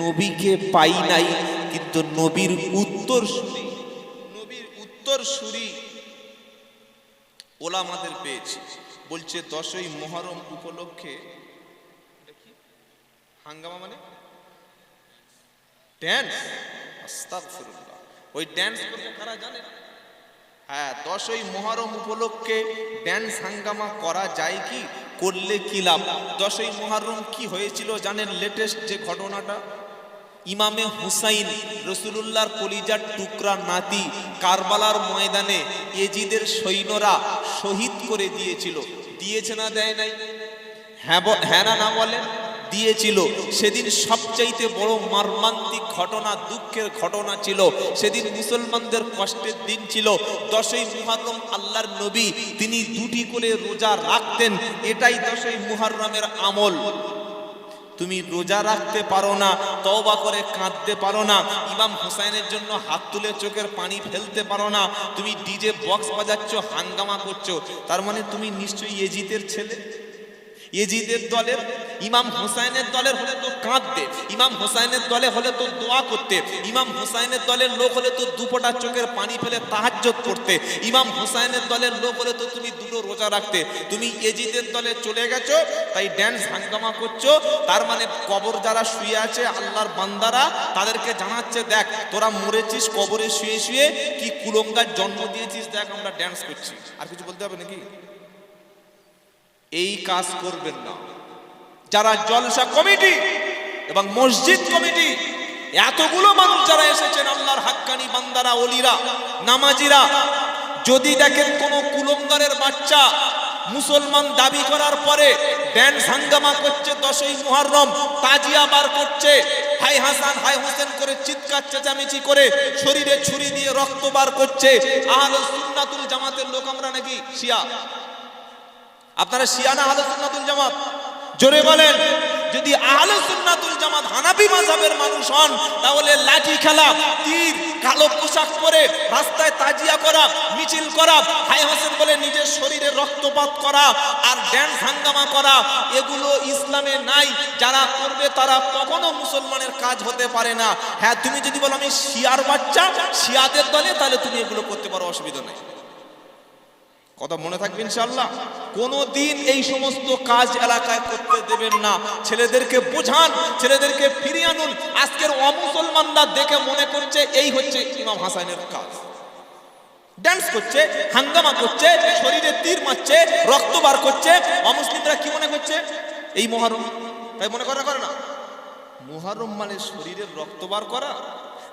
নবীকে পাই নাই, কিন্তু নবীর উত্তর সুরি নবীর উত্তর সুরি ওলামাদের পেয়েছি। বলছে, দশই মহরম উপলক্ষে হাঙ্গামা মানে? ড্যান্স আস্তাগফিরুল্লাহ। ওই ড্যান্স করতে কারা জানে? হ্যাঁ দশই মহরম উপলক্ষে ড্যান্স হাঙ্গামা করা যায় কি? করলে কি লাভ? দশই মহরম কি হয়েছিল জানেন লেটেস্ট যে ঘটনাটা? ইমামে হুসাইন রসুলুল্লাহর কলিজার টুকরা নাতি কারবালার ময়দানে এজিদের সৈন্যরা শহীদ করে দিয়েছিল। দিয়েছে না দেয় নাই? হ্যাঁ হ্যাঁ না বলেন দিয়েছিল। সেদিন সবচাইতে বড় মর্মান্তিক ঘটনা, দুঃখের ঘটনা ছিল। সেদিন মুসলমানদের কষ্টের দিন ছিল। দশই মুহররম আল্লাহর নবী, তিনি দুটি করে রোজা রাখতেন। এটাই দশই মুহররমের আমল। তুমি রোজা রাখতে পারো না, তওবা করে কাঁদতে পারো না, ইমাম হোসাইনের জন্য হাত তুলে চোখের পানি ফেলতে পারো না, তুমি ডিজে বক্স বাজাচ্ছ, হাঙ্গামা করছ, তার মানে তুমি নিশ্চয়ই এজিতের ছেলে? এজিদের দলের, ইমাম হোসাইনের দলের হলে তো কাঁদতে, ইমাম হোসাইনের দলে হলে তো দোয়া করতে, ইমাম হোসাইনের দলের লোক হলে তো দুপোটা চোখের পানি ফেলে তাহাজ্জত করতে, ইমাম হোসাইনের দলের লোক হলে তো তুমি দুটো রোজা রাখতে, তুমি এজিদের দলে চলে গেছো, তাই ড্যান্স হাঙ্গামা করছ, তার মানে কবর যারা শুয়ে আছে আল্লাহর বান্দারা, তাদেরকে জানাচ্ছে, দেখ, তোরা মরেছিস, কবরে শুয়ে শুয়ে কি কুলঙ্গার জন্ম দিয়েছিস, দেখ আমরা ড্যান্স করছি। আর কিছু বলতে হবে নাকি? এই কাজ করবেন না। যারা জলসা কমিটি এবং মসজিদ কমিটি, এতগুলো মানুষ যারা এসেছেন, আল্লাহর হাক্কানি বান্দারা অলিরা নামাজিরা, যদি দেখেন কোনো কুলঙ্গারের বাচ্চা মুসলমান দাবি করার পরে ড্যান্স হাঙ্গামা করছে, দশই মুহররম, তাজিয়া বার করছে, হাই হাসান, হাই হোসেন করে চিৎকার, চেঁচামেচি করে শরীরে ছুরি দিয়ে রক্ত বার করছে, আহলে সুন্নাতুল জামাতের লোক আমরা নাকি শিয়া? আপনারা শিয়ানা আহলে সুন্নাতুল জামাত? জোরে বলেন, যদি আহলে সুন্নাতুল জামাত হানাফি মাযহাবের মানুষ হন, তাহলে লাঠি খেলা, তীর, কালো পোশাক পরে রাস্তায় তাজিয়া করা, মিছিল করা, হাই হোসেন বলে নিজের শরীরে রক্তপাত করা আর ড্যান্স হাঙ্গামা করা, এগুলো ইসলামে নাই, যারা করবে তারা কখনো মুসলমানের কাজ হতে পারে না। হ্যাঁ তুমি যদি বলো আমি শিয়ার বাচ্চা, শিয়াদের দলে, তাহলে তুমি এগুলো করতে পারো, অসুবিধা নেই। কথা মনে থাকবে ইনশাল্লাহ কোনো দিন এই সমস্ত কাজ এলাকায় করতে দেবেন না। ছেলেদেরকে বোঝান, ছেলেদেরকে ফিরিয়ে আনুন। আজকের অমুসলমানরা দেখে মনে করছে এই হচ্ছে ইমাম হাসানের কাজ। ড্যান্স করছে, হাঙ্গামা করছে, শরীরে তীর মারছে, রক্ত বার করছে। অমুসলিমরা কি মনে করছে? এই মহারম। তাই মনে করা করে না। মুহাররম মানে শরীরের রক্ত বার করা।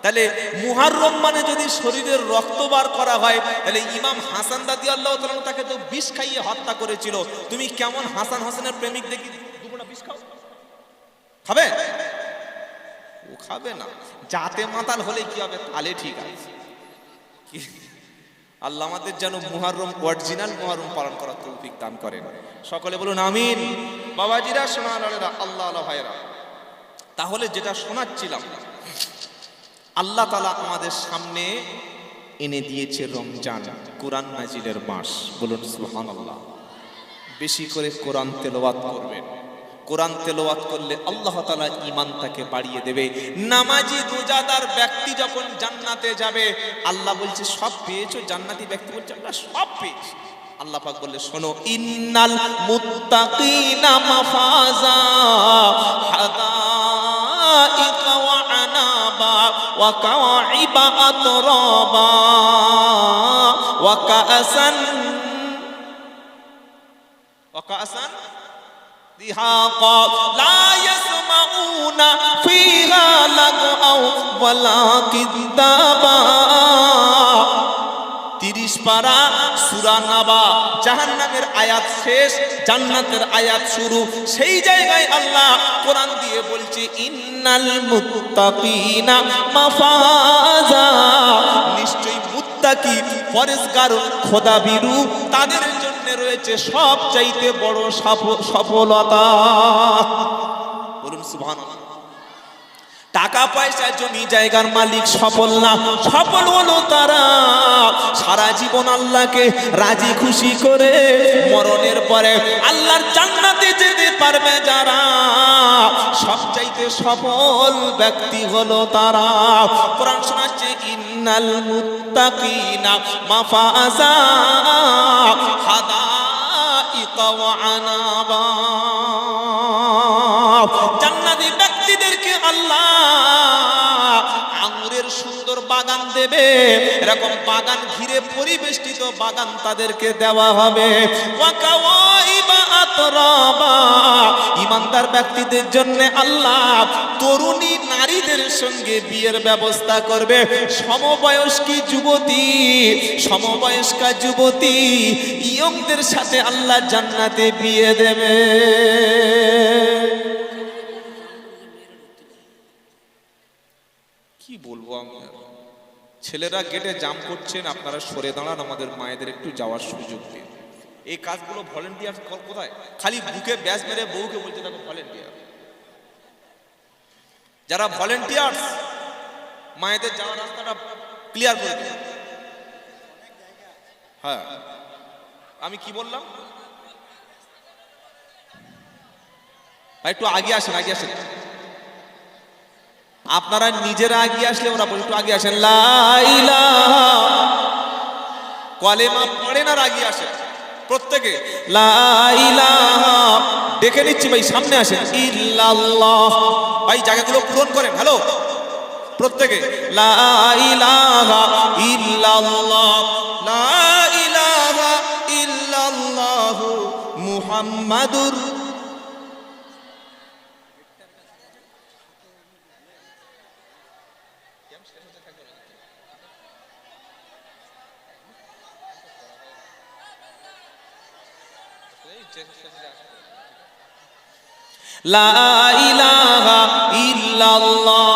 তাহলে মুহাররম মানে যদি শরীরের রক্ত বার করা হয়, তাহলে ইমাম হাসান দাদি আল্লাহ তাকে তো বিষ খাইয়ে হত্যা করেছিল। তুমি কেমন হাসান হাসানের প্রেমিক দেখি খাও? খাবে? ও খাবে না। যাতে মাতাল হলে কি হবে? তাহলে ঠিক আছে। আল্লাহ আমাদের যেন মুহাররম, অরিজিনাল মুহাররম পালন করার তৌফিক দান করেন। সকলে বলুন, আমিন। বাবাজিরা সোনা আল্লাহ ভাইরা তাহলে যেটা শোনাচ্ছিলাম আল্লাহ তালা আমাদের সামনে এনে দিয়েছে রমজান, কোরআন নাজিলের মাস। বলুন সুহান আল্লাহ বেশি করে কোরআন তেলাওয়াত করবেন। কোরআন তেলাওয়াত করলে আল্লাহ তালা ইমান তাকে বাড়িয়ে দেবে। নামাজি রোজাদার ব্যক্তি যখন জান্নাতে যাবে, আল্লাহ বলছে, সব পেয়েছ? জান্নাতি ব্যক্তি বলছে, আমরা সব পেয়েছি। আল্লাহ পাক বললে, শোনো, ইন্নাল মুত্তাকিনা মাফাজা আনাবা ওয়া কাওয়াইবা আতরাবা ওয়া কাআসান ওয়া কাআসান দিহাকা লা ইয়াসমাউনা ফিহা জাহান্নামের আয়াত শেষ, জান্নাতের আয়াত শুরু। সেই জায়গায় আল্লাহ কোরআন দিয়ে বলছে, ইন্নাল মুত্তাকিনা মাফাজা। নিশ্চয়ই মুত্তাকি পরেশগার খোদা বিরু তাদের জন্য রয়েছে সব চাইতে বড় সফ- সফলতা। বলুন, সুবহানাল্লাহ। টাকা পয়সা, জমি, জায়গার মালিক সফল না, সফল হলো তারা। সারা জীবন আল্লাহকে রাজি খুশি করে মরণের পরে আল্লাহর জান্নাতে যেতে পারবে যারা। সবচাইতে সফল ব্যক্তি হলো তারা। কোরআন শোনাচ্ছে, ইন্নাল মুত্তাকিনা মাফাজা হাদাইকা ওয়া আনাবা। বাগান দেবে। এরকম বাগান ঘিরে পরিবেষ্টিত বাগান তাদেরকে দেওয়া হবে। ইমানদার ব্যক্তিদের জন্য আল্লাহ তরুণী নারীদের সঙ্গে বিয়ের ব্যবস্থা করবে। সমবয়স্কী যুবতী, সমবয়স্কা যুবতী, ইয়ংদের সাথে আল্লাহ জান্নাতে বিয়ে দেবে। কি বলব আমি আর? ছেলেরা গেটে জাম করছেন, আপনারা সরে দাঁড়ান, আমাদের মায়েদের একটু যাওয়ার সুযোগ দিন। এই কাজগুলো ভলেন্টিয়ার কোথায়? খালি বুকে ব্যাস মেরে বউকে বলছে দেখো ভলেন্টিয়ার যারা ভলেন্টিয়ার মায়েদের যাওয়ার রাস্তাটা ক্লিয়ার করে দিন। হ্যাঁ। আমি কি বললাম? একটু আগে আসেন আগে আসেন। আপনারা নিজেরা আগিয়ে আসলে ওরা একটু আগে আসেন। কলেমা পড়েন আর আগিয়ে আসেন। প্রত্যেকে দেখে নিচ্ছি ভাই, সামনে আসেন। ইল্লাল্লাহ। ভাই, জায়গাগুলো পূরণ করেন। হ্যালো? প্রত্যেকে ইল্লাল্লাহ মুহাম্মাদুর লা ইলাহা ইল্লাল্লাহ।